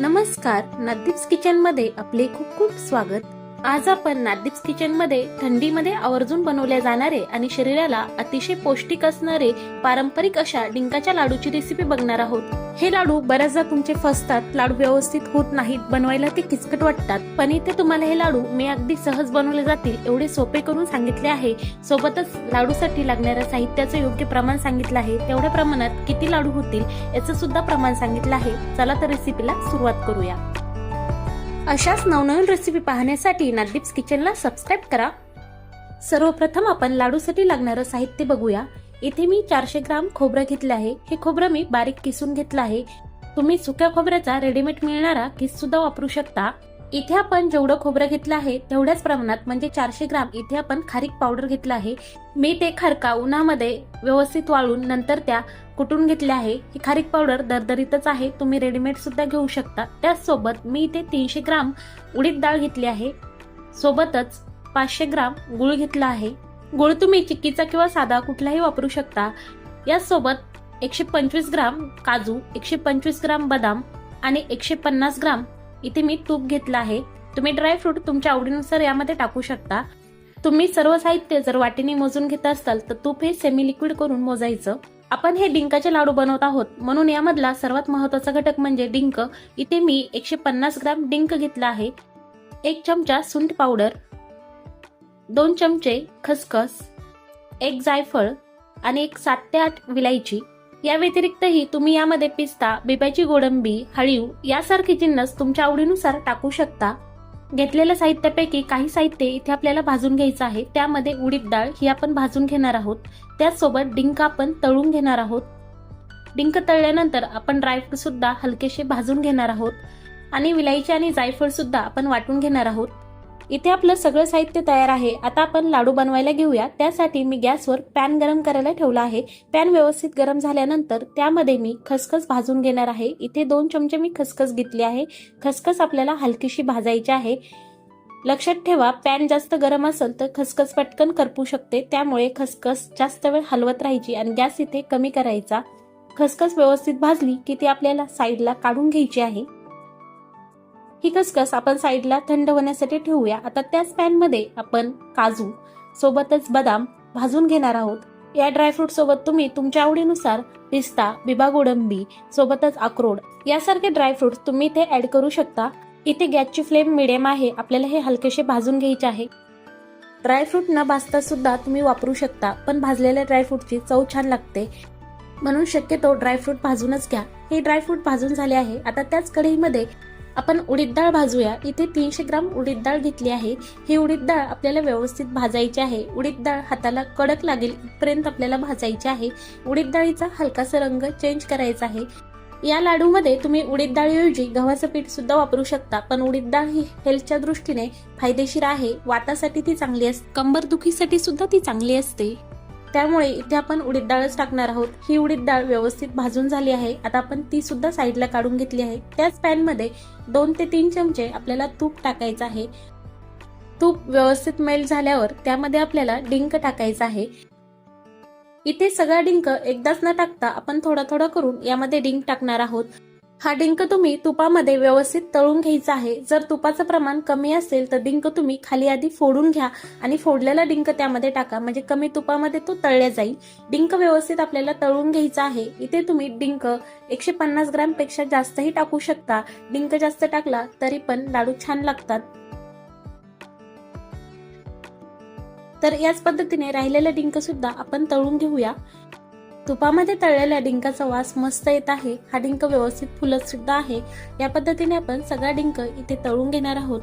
नमस्कार नादीप्स किचनमध्ये आपले खूप खूप स्वागत. आज आपण नादीप्स किचनमध्ये थंडीमध्ये आवर्जून बनवल्या जाणारे आणि शरीराला अतिशय पौष्टिक असणारे पारंपरिक अशा डिंकाच्या लाडूची रेसिपी बघणार आहोत. हे लाडू बऱ्याचदा तुमचे फसतात लाडू व्यवस्थित होत नाहीत बनवायला ते किचकट वाटतात. पण इथे तुम्हाला हे लाडू मी अगदी सहज बनवले जातील एवढे सोपे करून सांगितले आहे. सोबतच लाडूसाठी लागणाऱ्या साहित्याचं योग्य प्रमाण सांगितलं आहे. तेवढ्या प्रमाणात किती लाडू होतील याचं सुद्धा प्रमाण सांगितलं आहे. चला तर रेसिपीला सुरुवात करूया. अशाच नवनवीन रेसिपी पाहण्यासाठी नादीप्स किचनला सबस्क्राईब करा. सर्वप्रथम आपण लाडूसाठी लागणारं साहित्य बघूया. इथे मी चारशे ग्राम खोबरं घेतलं आहे. हे खोबरं मी बारीक किसून घेतलं आहे. तुम्ही सुक्या खोबऱ्याचा रेडीमेड मिळणारा किस सुद्धा वापरू शकता. इथे आपण जेवढं खोबरं घेतलं आहे तेवढ्याच प्रमाणात म्हणजे चारशे ग्राम इथे आपण खारीक पावडर घेतलं आहे. मी ते खारका उन्हामध्ये व्यवस्थित वाळून नंतर त्या कुटून घेतले आहे. ही खारीक पावडर दरदरीतच आहे. तुम्ही रेडीमेड सुद्धा घेऊ शकता. त्याचसोबत मी इथे तीनशे ग्राम उडीद डाळ घेतली आहे. सोबतच पाचशे ग्राम गुळ घेतला आहे. गुळ तुम्ही चिक्कीचा किंवा साधा कुठलाही वापरू शकता. याचसोबत एकशे पंचवीस ग्राम काजू एकशे पंचवीस ग्राम बदाम आणि एकशे पन्नास ग्राम इथे मी तूप घेतलं आहे. तुम्ही ड्रायफ्रूट तुमच्या आवडीनुसार यामध्ये टाकू शकता. तुम्ही सर्व साहित्य जर वाटीने मोजून घेत असाल तर तूप हे सेमी लिक्विड करून मोजायचं. आपण हे डिंकाचे लाडू बनवत आहोत. म्हणून यामधला सर्वात महत्त्वाचा घटक म्हणजे डिंक. इथे मी एकशे पन्नास ग्राम डिंक घेतला आहे. एक चमचा सुंठ पावडर दोन चमचे खसखस एक जायफळ आणि एक सात ते आठ विलायची. या व्यतिरिक्तही तुम्ही यामध्ये पिस्ता बिब्याची गोडंबी हळीव यासारखे जिन्नस तुमच्या आवडीनुसार टाकू शकता. घेतलेल्या साहित्यापैकी काही साहित्य इथे आपल्याला भाजून घ्यायचं आहे. त्यामध्ये उडीद डाळ ही आपण भाजून घेणार आहोत. त्याचसोबत डिंक आपण तळून घेणार आहोत. डिंक तळल्यानंतर आपण ड्रायफ्रूट सुद्धा हलकेसे भाजून घेणार आहोत. आणि विलायची आणि जायफळ सुद्धा आपण वाटून घेणार आहोत. इथे आपलं सगळं साहित्य तयार आहे. आता आपण लाडू बनवायला घेऊया. त्यासाठी मी गॅसवर पॅन गरम करायला ठेवला आहे. पॅन व्यवस्थित गरम झाल्यानंतर त्यामध्ये मी खसखस भाजून घेणार आहे. इथे दोन चमचे मी खसखस घेतली आहे. खसखस आपल्याला हलकीशी भाजायची आहे. लक्षात ठेवा पॅन जास्त गरम असेल तर खसखस पटकन करपू शकते. त्यामुळे खसखस जास्त वेळ हलवत राहायची आणि गॅस इथे कमी करायचा. खसखस व्यवस्थित भाजली की ती आपल्याला साईडला काढून घ्यायची आहे. ही खसखस आपण साईडला थंड होण्यासाठी ठेवूया. आता त्याच पॅनमध्ये आपण काजू सोबतच बदाम भाजून घेणार आहोत. या ड्रायफ्रूट सोबत तुम्ही तुमच्या आवडीनुसार पिस्ता बिबा गोडंबी सोबतच अक्रोड यासारखे ड्रायफ्रूट तुम्ही इथे ऍड करू शकता. इथे गॅसची फ्लेम मिडियम आहे. आपल्याला हे हलकेसे भाजून घ्यायचे आहे. ड्रायफ्रूट न भाजता सुद्धा तुम्ही वापरू शकता पण भाजलेल्या ड्रायफ्रूटची चव छान लागते. म्हणून शक्यतो ड्रायफ्रूट भाजूनच घ्या. हे ड्रायफ्रूट भाजून झाले आहे. आता त्याच कढईमध्ये आपण उडीद डाळ भाजूया. इथे तीनशे ग्राम उडीद डाळ घेतली आहे. ही उडीद डाळ आपल्याला व्यवस्थित भाजायची आहे. उडीद डाळ हाताला कडक लागेल इथपर्यंत आपल्याला भाजायची आहे. उडीद डाळीचा हलकासा रंग चेंज करायचा आहे. या लाडूमध्ये तुम्ही उडीद डाळीऐवजी गव्हाचं पीठ सुद्धा वापरू शकता. पण उडीद डाळ ही हेल्थच्या दृष्टीने फायदेशीर आहे. वातासाठी ती चांगली असते कंबरदुखीसाठी सुद्धा ती चांगली असते. त्यामुळे इथे आपण उडीद डाळच टाकणार आहोत. ही उडीद डाळ व्यवस्थित भाजून झाली आहे. आता आपण ती सुद्धा साईडला काढून घेतली आहे. त्याच पॅनमध्ये दोन ते तीन चमचे आपल्याला तूप टाकायचं आहे. तूप व्यवस्थित मेल्ट झाल्यावर त्यामध्ये आपल्याला डिंक टाकायचं आहे. इथे सगळा डिंक एकदाच न टाकता आपण थोडा थोडा करून यामध्ये डिंक टाकणार आहोत. हा डिंक तुम्ही तुपामध्ये व्यवस्थित तळून घ्यायचा आहे. जर तुपाचं प्रमाण कमी असेल तर डिंक तुम्ही खाली आधी फोडून घ्या आणि फोडलेला डिंक त्यामध्ये टाका. म्हणजे कमी तुपामध्ये तो तळल्या जाईल. डिंक व्यवस्थित आपल्याला तळून घ्यायचा आहे. इथे तुम्ही डिंक एकशे पन्नास ग्रामपेक्षा जास्तही टाकू शकता. डिंक जास्त टाकला तरी पण लाडू छान लागतात. तर याच पद्धतीने राहिलेला डिंक सुद्धा आपण तळून घेऊया. तुपामध्ये तळलेल्या डिंकाचा वास मस्त येत आहे. हा डिंक व्यवस्थित फुलत सुद्धा आहे. या पद्धतीने आपण सगळा डिंक इथे तळून घेणार आहोत.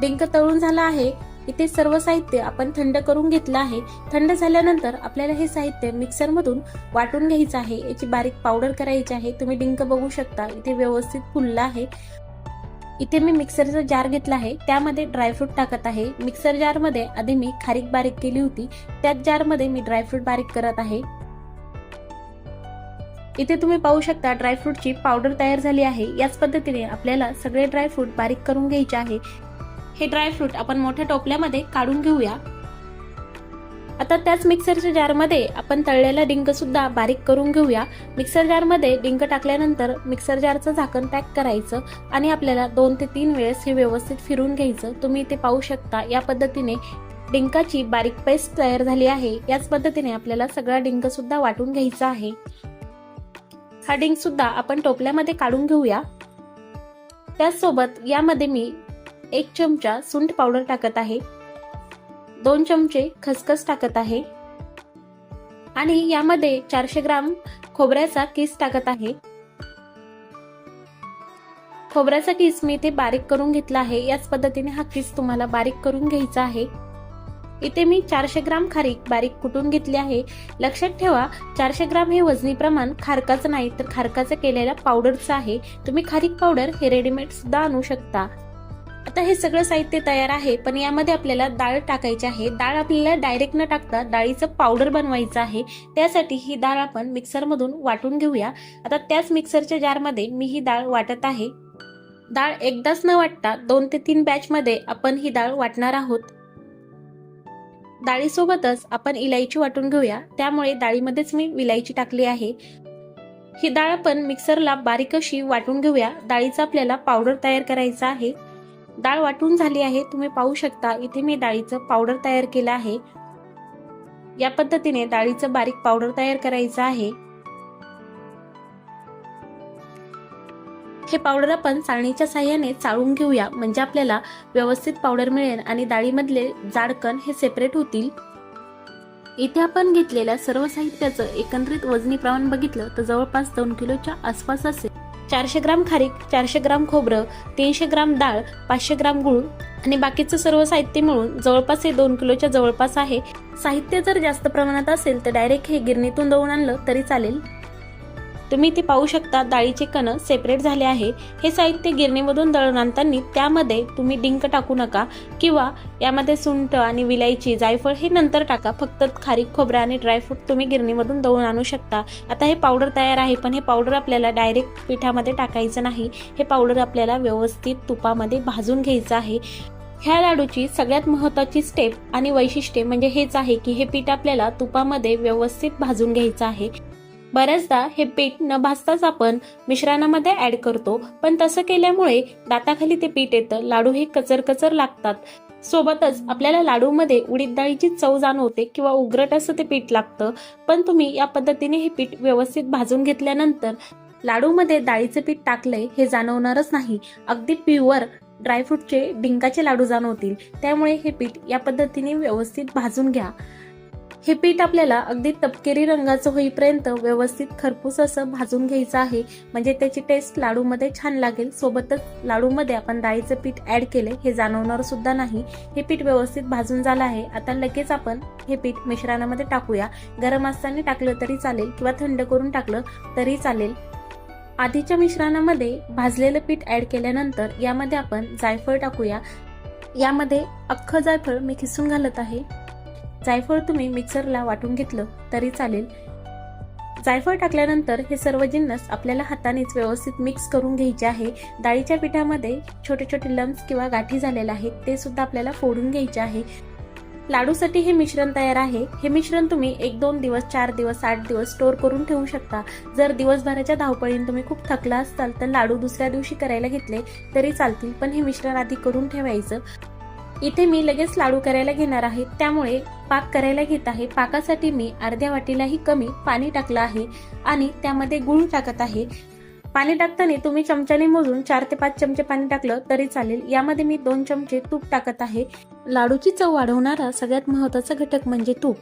डिंक तळून झाला आहे. इथे सर्व साहित्य आपण थंड करून घेतलं आहे. थंड झाल्यानंतर आपल्याला हे साहित्य मिक्सर मधून वाटून घ्यायचं आहे. याची बारीक पावडर करायची आहे. तुम्ही डिंक बघू शकता. इथे व्यवस्थित फुलला आहे. इथे मी मिक्सरचा जार घेतला आहे. त्यामध्ये ड्रायफ्रूट टाकत आहे. मिक्सर जारमध्ये आधी मी खारीक बारीक केली होती. त्याच जारमध्ये मी ड्रायफ्रूट बारीक करत आहे. इथे तुम्ही पाहू शकता ड्रायफ्रूटची पावडर तयार झाली आहे. याच पद्धतीने आपल्याला सगळे ड्रायफ्रूट बारीक करून घ्यायचे आहे. हे ड्रायफ्रूट आपण मोठ्या टोपल्यामध्ये काढून घेऊया. आता त्याच मिक्सरच्या जारमध्ये आपण तळलेला डिंक सुद्धा बारीक करून घेऊया. मिक्सर जारमध्ये डिंक टाकल्यानंतर मिक्सर जारचं झाकण पॅक करायचं आणि आपल्याला दोन ते तीन वेळेस हे व्यवस्थित फिरून घ्यायचं. तुम्ही इथे पाहू शकता या पद्धतीने डिंकाची बारीक पेस्ट तयार झाली आहे. याच पद्धतीने आपल्याला सगळा डिंक सुद्धा वाटून घ्यायचा आहे. हा डिंक सुद्धा आपण टोपल्यामध्ये काढून घेऊया. त्याचसोबत यामध्ये मी एक चमचा सुंठ पावडर टाकत आहे. दोन चमचे खसखस टाकत आहे. आणि यामध्ये चारशे ग्राम खोबऱ्याचा किस टाकत आहे. खोबऱ्याचा किस मी इथे बारीक करून घेतला आहे. याच पद्धतीने हा किस तुम्हाला बारीक करून घ्यायचा आहे. इथे मी चारशे ग्राम खारीक बारीक कुटून घेतली आहे. लक्षात ठेवा चारशे ग्राम हे वजनी प्रमाण खारकाचं नाही तर खारकाचं केलेल्या पावडरचं आहे. तुम्ही खारीक पावडर हे रेडीमेड सुद्धा आणू शकता. आता हे सगळं साहित्य तयार आहे पण यामध्ये आपल्याला डाळ टाकायची आहे. डाळ आपल्याला डायरेक्ट न टाकता डाळीचं पावडर बनवायचं आहे. त्यासाठी ही डाळ आपण मिक्सरमधून वाटून घेऊया. आता त्याच मिक्सरच्या जारमध्ये मी ही डाळ वाटत आहे. डाळ एकदाच न वाटता दोन ते तीन बॅचमध्ये आपण ही डाळ वाटणार आहोत. डाळीसोबतच आपण इलायची वाटून घेऊया. त्यामुळे डाळीमध्येच मी विलायची टाकली आहे. ही डाळ आपण मिक्सरला बारीक अशी वाटून घेऊया. डाळीचा आपल्याला पावडर तयार करायचा आहे. डाळ वाटून झाली आहे. तुम्ही पाहू शकता इथे मी डाळीचं पावडर तयार केलं आहे. या पद्धतीने डाळीचं बारीक पावडर तयार करायचं आहे. हे पावडर आपण चाळणीच्या साह्याने चाळून घेऊया म्हणजे आपल्याला व्यवस्थित पावडर मिळेल आणि डाळीमधले जाडकण हे सेपरेट होतील. इथे आपण घेतलेल्या सर्व साहित्याचं एकत्रित वजनी प्रमाण बघितलं तर जवळपास दोन किलोच्या आसपास असेल. चारशे ग्राम खारीक चारशे ग्राम खोबरं तीनशे ग्राम डाळ पाचशे ग्राम गुळ आणि बाकीचं सर्व साहित्य मिळून जवळपास हे दोन किलोच्या जवळपास आहे. साहित्य जर जास्त प्रमाणात असेल तर डायरेक्ट हे गिरणीतून दळून आणलं तरी चालेल. तुम्ही इथे पाहू शकता डाळीचे कण सेपरेट झाले आहे. हे साहित्य गिरणीमधून दळून आणताना त्यामध्ये तुम्ही डिंक टाकू नका किंवा यामध्ये सुंठ आणि विलायची जायफळ हे नंतर टाका. फक्त खारीक खोबरा आणि ड्रायफ्रूट तुम्ही गिरणीमधून दळून आणू शकता. आता हे पावडर तयार आहे पण हे पावडर आपल्याला डायरेक्ट पिठामध्ये टाकायचं नाही. हे पावडर आपल्याला व्यवस्थित तुपामध्ये भाजून घ्यायचं आहे. ह्या लाडूची सगळ्यात महत्वाची स्टेप आणि वैशिष्ट्ये म्हणजे हेच आहे की हे पीठ आपल्याला तुपामध्ये व्यवस्थित भाजून घ्यायचं आहे. बऱ्याचदा हे पीठ न भाजताच आपण मिश्रणामध्ये ऍड करतो. पण तसं केल्यामुळे दाताखाली ते पीठ येतं. लाडू हे कचर कचर लागतात. सोबतच आपल्याला लाडूमध्ये उडीद डाळीची चव जाणवते किंवा उग्रट असं ते पीठ लागतं. पण तुम्ही या पद्धतीने हे पीठ व्यवस्थित भाजून घेतल्यानंतर लाडूमध्ये डाळीचे पीठ टाकले हे जाणवणारच नाही. अगदी प्युअर ड्रायफ्रूटचे डिंकाचे लाडू जाणवतील. त्यामुळे हे पीठ या पद्धतीने व्यवस्थित भाजून घ्या. हे पीठ आपल्याला अगदी तपकिरी रंगाचं होईपर्यंत व्यवस्थित खरपूस असं भाजून घ्यायचं आहे. म्हणजे त्याची टेस्ट लाडूमध्ये छान लागेल. सोबतच लाडूमध्ये आपण डाळीचं पीठ ॲड केले हे जाणवणार सुद्धा नाही. हे पीठ व्यवस्थित भाजून झालं आहे. आता लगेच आपण हे पीठ मिश्रणामध्ये टाकूया. गरम असताना टाकलं तरी चालेल किंवा थंड करून टाकलं तरी चालेल. आधीच्या मिश्रणामध्ये भाजलेलं पीठ ऍड केल्यानंतर यामध्ये आपण जायफळ टाकूया. यामध्ये अख्खं जायफळ मी खिसून घालत आहे. जायफळ तुम्ही मिक्सरला वाटून घेतलं तरी चालेल. जायफळ टाकल्यानंतर हे सर्व जिन्नस आपल्याला हातानेच व्यवस्थित मिक्स करून घ्यायचे आहे. डाळीच्या पिठामध्ये छोटे छोटे लम्स किंवा गाठी झालेले आहेत ते सुद्धा आपल्याला फोडून घ्यायचे आहे. लाडूसाठी हे मिश्रण तयार आहे. हे मिश्रण तुम्ही एक दोन दिवस चार दिवस आठ दिवस स्टोअर करून ठेवू शकता. जर दिवसभराच्या धावपळीने तुम्ही खूप थकला असाल तर लाडू दुसऱ्या दिवशी करायला घेतले तरी चालतील पण हे मिश्रण आधी करून ठेवायचं. इथे मी लगेच लाडू करायला घेणार आहे. त्यामुळे पाक करायला घेत आहे. पाकासाठी मी अर्ध्या वाटीलाही कमी पाणी टाकलं आहे आणि त्यामध्ये गुळ टाकत आहे. पाणी टाकताना तुम्ही चमच्याने मोजून चार ते पाच चमचे पाणी टाकलं तरी चालेल. यामध्ये मी दोन चमचे तूप टाकत आहे. लाडूची चव वाढवणारा सगळ्यात महत्त्वाचा घटक म्हणजे तूप.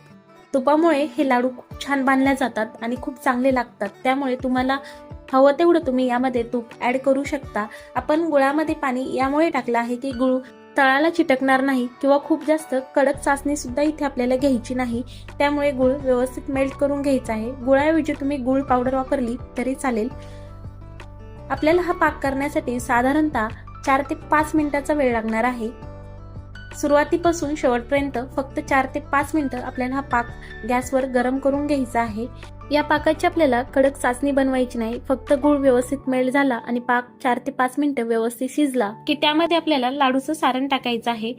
तुपामुळे हे लाडू खूप छान बांधल्या जातात आणि खूप चांगले लागतात. त्यामुळे तुम्हाला हवं तेवढं तुम्ही यामध्ये तूप ऍड करू शकता. आपण गुळामध्ये पाणी यामुळे टाकलं आहे की गुळ तळाला चिटकणार नाही किंवा खूप जास्त कडक चाचणी सुद्धा इथे आपल्याला घ्यायची नाही त्यामुळे गुळ व्यवस्थित मेल्ट करून घ्यायचा आहे. गुळाऐवजी तुम्ही गुळ पावडर वापरली तरी चालेल. आपल्याला हा पाक करण्यासाठी साधारणतः चार ते पाच मिनिटाचा वेळ लागणार आहे. सुरुवातीपासून शेवटपर्यंत फक्त चार ते पाच मिनिटं आपल्याला हा पाक गॅसवर गरम करून घ्यायचा आहे. या पाकाची आपल्याला कडक चाचणी बनवायची नाही. फक्त गुळ व्यवस्थित मेल्ट झाला आणि पाक चार ते पाच मिनिटं व्यवस्थित शिजला की त्यामध्ये आपल्याला लाडूचं सारण टाकायचं आहे.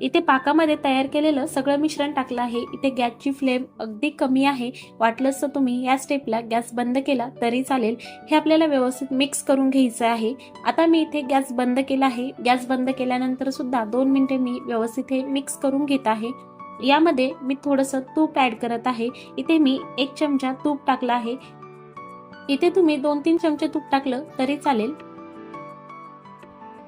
इथे पाकामध्ये तयार केलेलं सगळं मिश्रण टाकलं आहे. इथे गॅसची फ्लेम अगदी कमी आहे. वाटलंच तर तुम्ही या स्टेपला गॅस बंद केला तरी चालेल. हे आपल्याला व्यवस्थित मिक्स करून घ्यायचं आहे. आता मी इथे गॅस बंद केला आहे. गॅस बंद केल्यानंतर सुद्धा दोन मिनिटे मी व्यवस्थित हे मिक्स करून घेत आहे. यामध्ये मी थोडंसं तूप ॲड करत आहे. इथे मी एक चमचा तूप टाकला आहे. इथे तुम्ही दोन तीन चमचे तूप टाकलं तरी चालेल.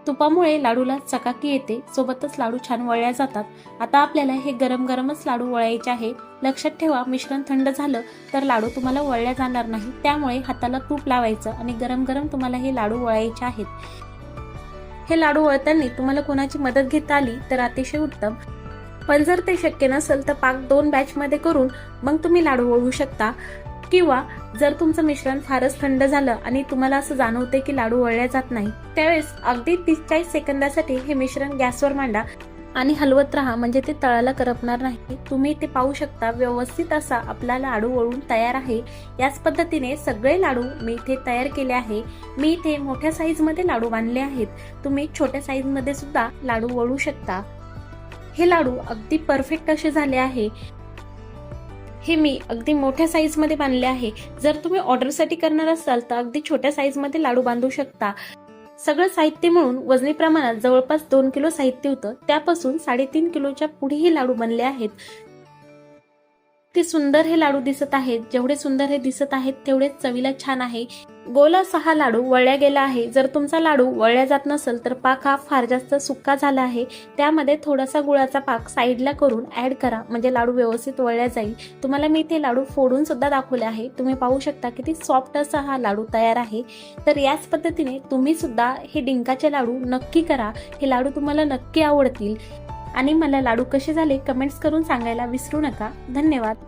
तुपामुळे लाडूला चकाकी येते. सोबतच लाडू छान वळल्या जातात. आता आपल्याला हे गरम गरमच लाडू वळायचे आहे. लक्षात ठेवा मिश्रण थंड झालं तर लाडू तुम्हाला वळल्या जाणार नाही. त्यामुळे हाताला तूप लावायचं आणि गरम गरम तुम्हाला हे लाडू वळायचे आहेत. हे लाडू वळताना तुम्हाला कोणाची मदत घेता आली तर अतिशय उत्तम. पण जर ते शक्य नसेल तर पाक दोन बॅचमध्ये करून मग तुम्ही लाडू वळू शकता. किंवा जर तुमचं मिश्रण फारच थंड झालं आणि तुम्हाला असं जाणवते की लाडू वळल्या जात नाही त्यावेळेस अगदी तीस चाळीस सेकंदासाठी हे मिश्रण गॅसवर मांडा आणि हलवत राहा म्हणजे ते तळाला करपणार नाही. तुम्ही ते पाहू शकता व्यवस्थित असा आपला लाडू वळून तयार आहे. याच पद्धतीने सगळे लाडू मी इथे तयार केले आहे. मी इथे मोठ्या साईजमध्ये लाडू बांधले आहेत. तुम्ही छोट्या साईजमध्ये सुद्धा लाडू वळू शकता. हे लाडू अगदी परफेक्ट असे झाले आहे. हे मी अगदी मोठ्या साईजमध्ये बांधले आहे. जर तुम्ही ऑर्डरसाठी करणार असाल तर अगदी छोट्या साईजमध्ये लाडू बांधू शकता. सगळं साहित्य म्हणून वजनी प्रमाणात जवळपास दोन किलो साहित्य होतं. त्यापासून साडेतीन किलोच्या पुढेही लाडू बनले आहेत. ते सुंदर हे लाडू दिसत आहेत. जेवढे सुंदर हे दिसत आहेत तेवढेच चवीला छान आहे. गोल असा हा लाडू वळल्या गेला आहे. जर तुमचा लाडू वळल्या जात नसेल तर पाक हा फार जास्त सुक्का झाला आहे. त्यामध्ये थोडासा गुळाचा पाक साईडला करून ऍड करा. म्हणजे लाडू व्यवस्थित वळल्या जाईल. तुम्हाला मी इथे लाडू फोडून सुद्धा दाखवले आहे. तुम्ही पाहू शकता किती सॉफ्ट असा हा लाडू तयार आहे. तर याच पद्धतीने तुम्ही सुद्धा हे डिंकाचे लाडू नक्की करा. हे लाडू तुम्हाला नक्की आवडतील. आणि मला लाडू कसे झाले कमेंट्स करून सांगायला विसरू नका. धन्यवाद.